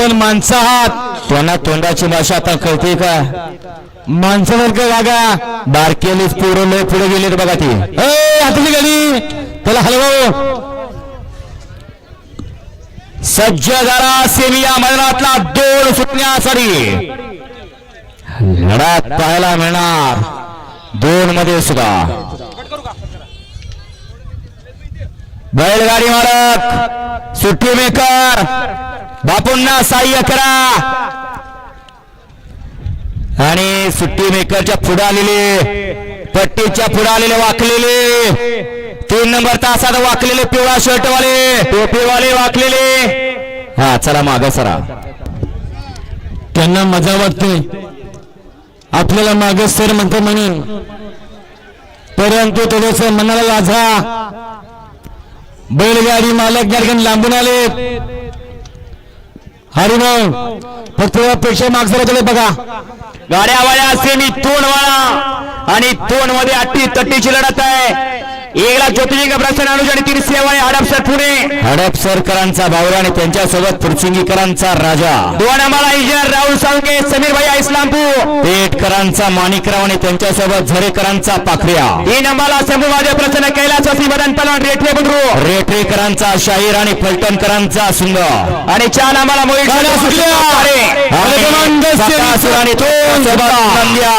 आपण माणसं आहात त्यांना तोंडाची भाषा आता कळते का? माणसासारखं वागा. बारकेलीच पोरं लोक पुढे गेलेत बघा ती. ए गाडी त्याला हलवाव सज्ज झाला सेमिया मैदानातला दोन सुटण्यासाठी लढा पाहायला मिळणार दोन मध्ये सुद्धा. बैलगाडी मालक सुट्टी मेकर बापूंना सहाय्य करा आणि सुट्टी मेकरच्या पुढे आलेले पट्टीच्या पुढे आलेले वाकलेले. तीन नंबर तासात वाकलेले पिवळा शर्टवाले. टोपीवाले वाकलेले. हा चला माग सरा. त्यांना मजा वाटते. आपल्याला माग सर म्हणतो म्हणून. परंतु थोडस मनाला लाजा. बैलगाडी मालक या लांबून आले. हरिभाऊ फक्त पेक्षा मागसराकडे बघा. गाड्या वाड्या सेमी तोंड वाळा आणि तोंडमध्ये अट्टी तट्टीची लढत आहे. एकला ज्योतिलिंग प्रसन्न आणि तीन सेवा हडपसर पुणे. हडपसरकरांचा भावरा आणि त्यांच्यासोबत फुरसिंगीकरांचा राजा. दोन आम्हाला इंजिनियर राहुल साळुंके समीर भैया इस्लामपूर. पेटकरांचा माणिकराव आणि त्यांच्यासोबत झरेकरांचा पाखऱ्या. तीन आम्हाला महादेव प्रसन्न कैलासवासी मदन पलवान रेठरे बंधू रेठरेकरांचा शाहीर आणि फलटणकरांचा सुंदर आणि चार आम्हाला मोहित गाड्या सुटल्या. आणि तो सोबत नंद्या.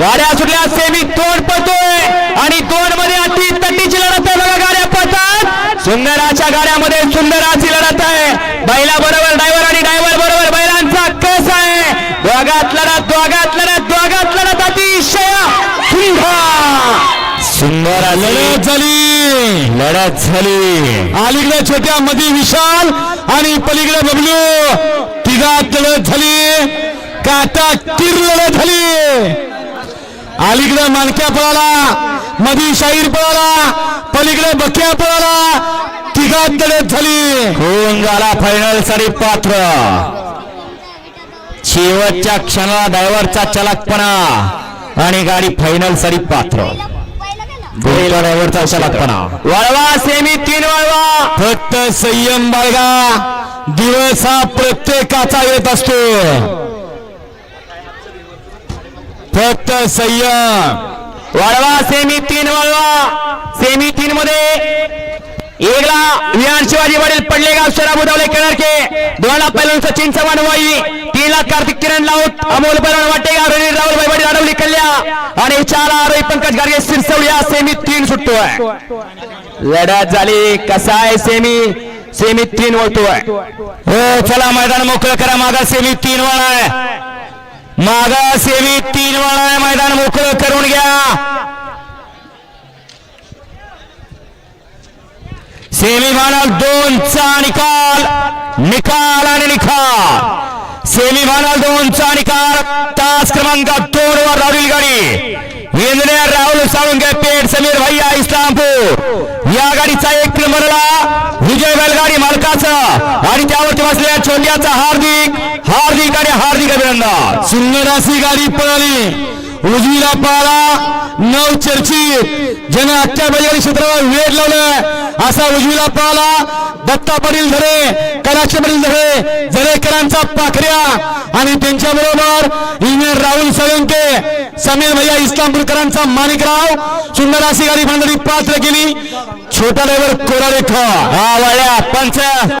गाड्या सुटल्या सेमी तोड पडतोय आणि दोन मध्ये अति तट्टीची लढत आहे बघा गाड्या पडतात सुंदराच्या गाड्यामध्ये सुंदराची लढत आहे. बैला बरोबर ड्रायव्हर आणि ड्रायव्हर बरोबर बैलांचा कस आहे. दोघात लढत दोघात लढत दोघात लढत अतिशय सुंदर. सुंदर लढत झाली. लढत झाली. अलीकडे छोट्या मध्ये विशाल आणि पलीकडे बबलू. तिघात लढत झाली. काटा तीर लढत झाली. अलीकडे मानक्या पळाला मधी शाहीर पळाला पलीकडे बक्या पळाला तिघात लढत झाली. होऊन झाला फायनलसाठी पात्र. शेवटच्या क्षणाला ड्रायव्हरचा चलाकपणा आणि गाडी फायनलसाठी पात्र. ड्रायव्हरचा चलाकपणा वळवा सेमी तीन वळवा. फक्त संयम बाळगा दिवस हा प्रत्येकाचा येत असतो. फक्त संयम. वळवा सेमी तीन वळवा. सेमी तीन मध्ये एकला विहान शिवाजी वडील पडले गाव शरा बुधावले के दोनला पैलवान सचिन चव्हाण वाई. तीनला कार्तिक किरण लाऊत अमोल पैलवान वाटेगाव रणवीर राहुल भाई अडवली कल्या. आणि चार आरोही पंकज गाडगे सिरसवल्या सेमी तीन सुटतोय. लढत झाली कसा आहे सेमी? सेमी तीन वळतोय. हो चला मैदान मोकळं करा मागा सेमी तीन वळ. आहे मागासेवी तीन वेळा मैदान मोकळं करून घ्या. सेमीफायनल दोनचा निकाल निकाल आणि निकाल सेमीफायनल दोनचा निकाल तास क्रमांक दोन वर राहुल गाडी. इंजिनियर राहुल साळुंगे पेठ समीर भैया इस्लामपूर. या गाडीचा एक नंबरला विजय बैलगाडी मालकाचा. आणि त्यावरती बसलेल्या छोट्याचा हार्दिक हार्दिक आणि हार्दिक अभिनंदन. सुंदर अशी गाडी पळाली. उजवीला पळाला नव चर्चित. ज्याने आजच्या बैलगाडी क्षेत्राला वेळ लावलाय. असा उजवीला पळाला दत्ता पाटील झरे कलाक्ष पाटील झरे झरेकरांचा पाखऱ्या. आणि त्यांच्या बरोबर इंजिनियर राहुल सळंके समीर भैया इस्लामपूरकरांचा माणिकराव. सुंदर अशी गाडी मंडळी पात्र केली. छोटा ड्रायव्हर कोरारेखा हा वाड्या पंच.